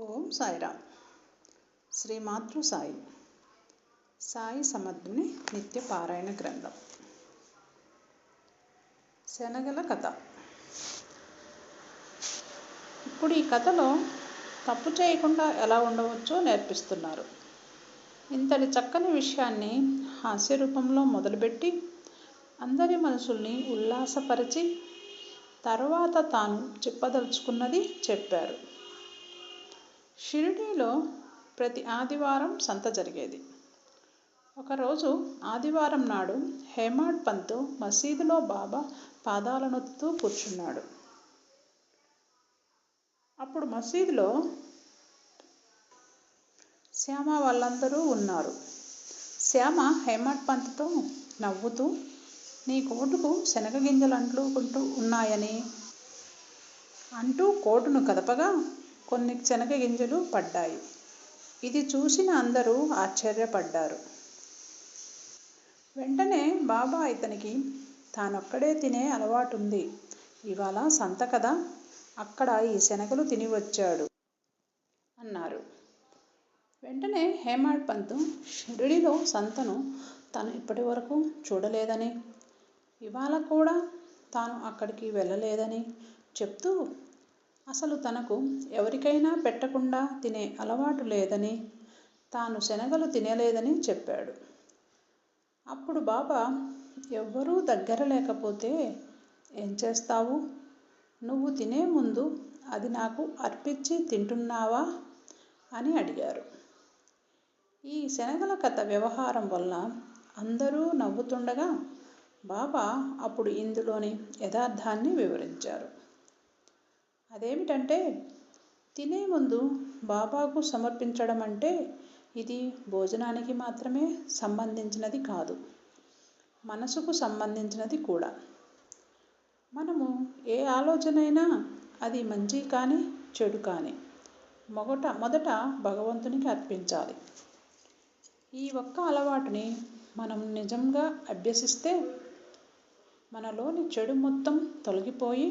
ఓం సాయిరామ్. శ్రీ మాతృ సాయి. సాయి సమర్థుని నిత్య పారాయణ గ్రంథం. శనగల కథ. ఇప్పుడు ఈ కథలో తప్పు చేయకుండా ఎలా ఉండవచ్చో నేర్పిస్తున్నారు. ఇంతటి చక్కని విషయాన్ని హాస్య రూపంలో మొదలుపెట్టి అందరి మనసుల్ని ఉల్లాసపరిచి తర్వాత తాను చెప్పదలుచుకున్నది చెప్పారు. షిరిడీలో ప్రతి ఆదివారం సంత జరిగేది. ఒకరోజు ఆదివారం నాడు హేమాడ్ పంతు మసీదులో బాబా పాదాలనొత్తుతూ కూర్చున్నాడు. అప్పుడు మసీదులో శ్యామ వాళ్ళందరూ ఉన్నారు. శ్యామ హేమాడ్ పంత్తో నవ్వుతూ నీ కోటుకు శనగ గింజలు అంటుకుంటూ ఉన్నాయని అంటూ కోటును కదపగా కొన్ని శనగ గింజలు పడ్డాయి. ఇది చూసిన అందరూ ఆశ్చర్యపడ్డారు. వెంటనే బాబా ఇతనికి తానొక్కడే తినే అలవాటుంది. ఇవాళ సంత కదా అక్కడ ఈ శనగలు తిని వచ్చాడు అన్నారు. వెంటనే హేమాడ్ పంతు షిరిడిలో సంతను తను ఇప్పటి వరకు చూడలేదని ఇవాళ కూడా తాను అక్కడికి వెళ్ళలేదని చెప్తూ అసలు తనకు ఎవరికైనా పెట్టకుండా తినే అలవాటు లేదని తాను శనగలు తినలేదని చెప్పాడు. అప్పుడు బాబా ఎవ్వరూ దగ్గర లేకపోతే ఏం చేస్తావు? నువ్వు తినే ముందు అది నాకు అర్పించి తింటున్నావా? అని అడిగారు. ఈ శనగల కథ వ్యవహారం వల్ల అందరూ నవ్వుతుండగా బాబా అప్పుడు ఇందులోని యథార్థాన్ని వివరించారు. అదేమిటంటే తినే ముందు బాబాకు సమర్పించడం అంటే ఇది భోజనానికి మాత్రమే సంబంధించినది కాదు. మనసుకు సంబంధించినది కూడా. మనము ఏ ఆలోచనైనా అది మంచి కానీ చెడు కానీ మొదట మొదట భగవంతునికి అర్పించాలి. ఈ ఒక్క అలవాటుని మనం నిజంగా అభ్యసిస్తే మనలోని చెడు మొత్తం తొలగిపోయి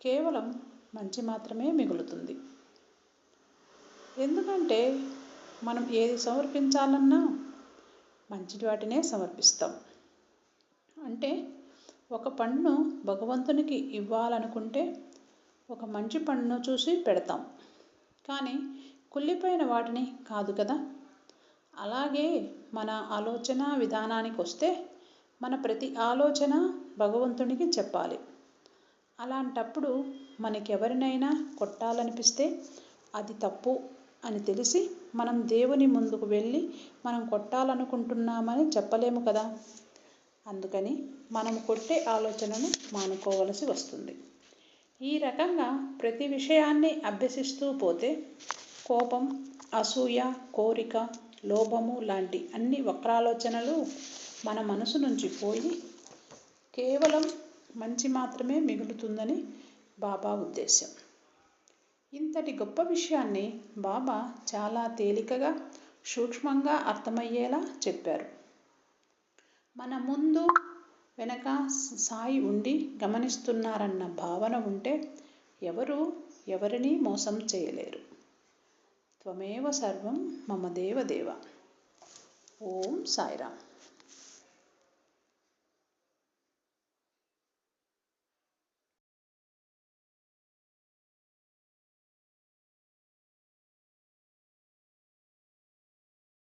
కేవలం మంచి మాత్రమే మిగులుతుంది. ఎందుకంటే మనం ఏది సమర్పించాలన్నా మంచి వాటినే సమర్పిస్తాం. అంటే ఒక పండును భగవంతునికి ఇవ్వాలనుకుంటే ఒక మంచి పండును చూసి పెడతాం. కానీ కుళ్ళిపోయిన వాటిని కాదు కదా? అలాగే మన ఆలోచన విధానానికి వస్తే మన ప్రతి ఆలోచన భగవంతునికి చెప్పాలి. అలాంటప్పుడు మనకెవరినైనా కొట్టాలనిపిస్తే అది తప్పు అని తెలిసి మనం దేవుని ముందుకు వెళ్ళి మనం కొట్టాలనుకుంటున్నామని చెప్పలేము కదా. అందుకని మనం కొట్టే ఆలోచనను మానుకోవలసి వస్తుంది. ఈ రకంగా ప్రతి విషయాన్ని అభ్యసిస్తూ పోతే కోపం అసూయ కోరిక లోభము లాంటి అన్ని వక్రాలోచనలు మన మనసు నుంచి పోయి కేవలం మంచి మాత్రమే మిగులుతుందని బాబా ఉద్దేశం ఇంతటి గొప్ప విషయాన్ని బాబా చాలా తేలికగా సూక్ష్మంగా అర్థమయ్యేలా చెప్పారు. మన ముందు వెనక సాయి ఉండి గమనిస్తున్నారన్న భావన ఉంటే ఎవరు ఎవరిని మోసం చేయలేరు. త్వమేవ సర్వం మమ దేవ దేవ. ఓం సాయిరామ్.